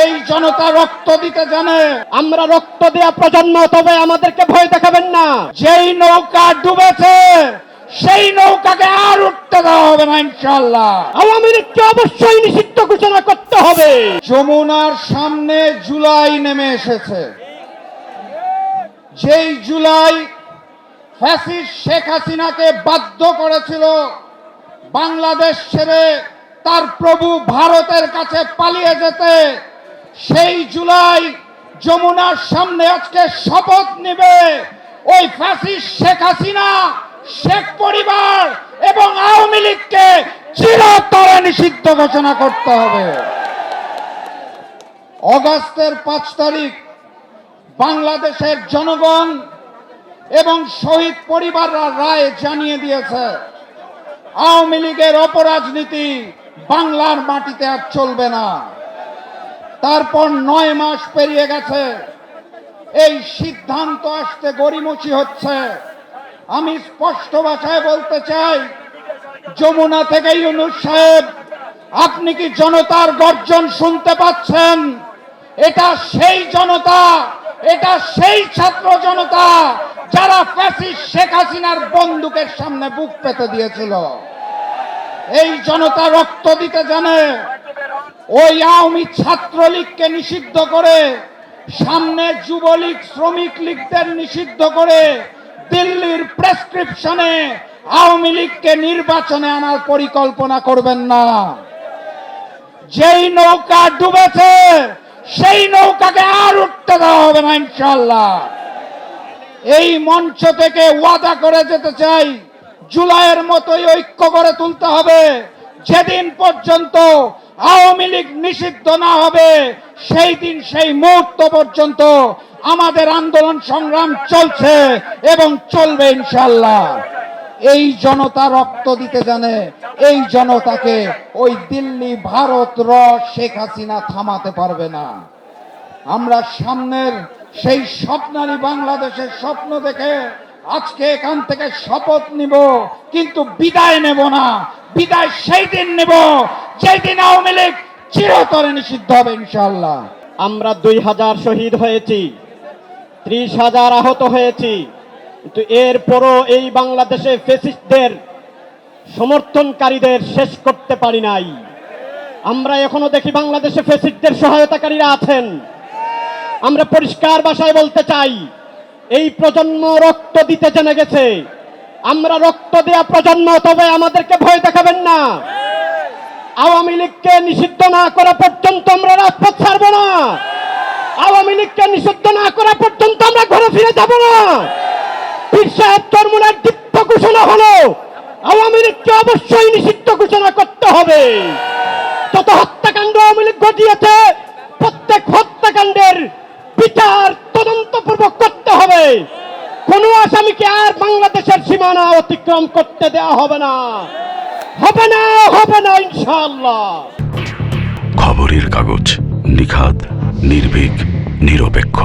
এই জনতা রক্ত দিতে জানে। আমরা রক্ত দেয়া প্রজন্ম, তবে আমাদেরকে ভয় দেখাবেন না। যেই নৌকা ডুবেছে, সেই নৌকাকে আর উঠতে দেওয়া হবে না ইনশাল্লাহ আওয়ামী লীগকে অবশ্যই নিষিদ্ধ ঘোষণা করতে হবে। যমুনার সামনে জুলাই নেমে এসেছে। যেই জুলাই ফ্যাসিস শেখ হাসিনাকে বাধ্য করেছিল বাংলাদেশ ছেড়ে, তার প্রভু ভারতের কাছে পালিয়ে যেতে সেই জুলাই যমুনার সামনে আজকে শপথ নেবে ওই ফ্যাসিস্ট শেখ হাসিনা, শেখ পরিবার এবং আওয়ামী লীগকে চিরতরে নিষিদ্ধ ঘোষণা করতে হবে। অগাস্টের পাঁচ তারিখ বাংলাদেশের জনগণ এবং শহীদ পরিবাররা রায় জানিয়ে দিয়েছে। আওয়ামী লীগের অপরাজনীতি বাংলার মাটিতে আর চলবে না। তারপর নয় মাস পেরিয়ে গেছে। এই সিদ্ধান্ত আসতে গড়িমুচি হচ্ছে। আমি স্পষ্ট ভাষায় বলতে চাই, যমুনা থেকে ইউনুস সাহেব, আপনি কি জনতার গর্জন শুনতে পাচ্ছেন? এটা সেই জনতা, এটা সেই ছাত্র জনতা যারা ফ্যাসিস্ট শেখ হাসিনার বন্দুকের সামনে বুক পেতে দিয়েছিল। এই জনতা রক্ত দিতে জানে ওই আওয়ামী ছাত্রলীগকে নিষিদ্ধ করে, সামনে যুবলীগ শ্রমিক লীগদের নিষিদ্ধ করে দিল্লির প্রেসক্রিপশনে আওয়ামী লীগকে নির্বাচনে আনার পরিকল্পনা করবেন না। যেই নৌকা ডুবেছে, সেই নৌকাকে আর উঠতে দেওয়া হবে না ইনশাল্লাহ এই মঞ্চ থেকে ওয়াদা করে যেতে চাই, জুলাইয়ের মতোই ঐক্য করে তুলতে হবে। যেদিন পর্যন্ত আওয়ামী লীগ নিষিদ্ধ না হবে, সেই দিন, সেই মুহূর্ত পর্যন্ত আমাদের আন্দোলন সংগ্রাম চলছে এবং চলবে ইনশাল্লাহ এই জনতা রক্ত দিতে জানে, এই জনতাকে ওই দিল্লি, ভারত, র, শেখ হাসিনা থামাতে পারবে না। আমরা সামনের সেই স্বপ্নারী বাংলাদেশের স্বপ্ন দেখে আজকে এখান থেকে শপথ নিব, কিন্তু বিদায় নেব না। বিদায় সেই দিন নেব যেই দিন আওয়ামী লীগ চিরতরে নিষিদ্ধ হবে ইনশাল্লাহ আমরা দুই হাজার শহীদ হয়েছি, ত্রিশ হাজার আহত হয়েছি, কিন্তু এরপরও এই বাংলাদেশে ফেসিস্টদের সমর্থনকারীদের শেষ করতে পারি নাই। আমরা এখনও দেখি বাংলাদেশে ফেসিস্টদের সহায়তাকারীরা আছেন। আমরা পরিষ্কার ভাষায় বলতে চাই এই প্রজন্ম রক্ত দিতে জেনে গেছে। আমরা রক্ত দেয়া প্রজন্ম, তবে আমাদেরকে ভয় দেখাবেন না। আওয়ামী লীগকে নিষিদ্ধ না করা পর্যন্ত আমরা রাজপথ ছাড়বো না। আওয়ামী লীগকে নিষিদ্ধ না করা পর্যন্ত আমরা ঘরে ফিরে যাব না। পীর সাহেব চরমুনার দীপ্ত ঘোষণা হলো, আওয়ামী লীগকে অবশ্যই নিষিদ্ধ ঘোষণা করতে হবে। যত হত্যাকাণ্ড আওয়ামী লীগ ঘটিয়েছে, প্রত্যেক হত্যাকাণ্ডের বিচার তদন্তপূর্বক করতে হবে। কোন আসামিকে আর বাংলাদেশের সীমানা অতিক্রম করতে দেওয়া হবে না। হবে না হবে না, ইনশাআল্লাহ। খবরের কাগজ নিখাদ, নির্ভীক, নিরপেক্ষ।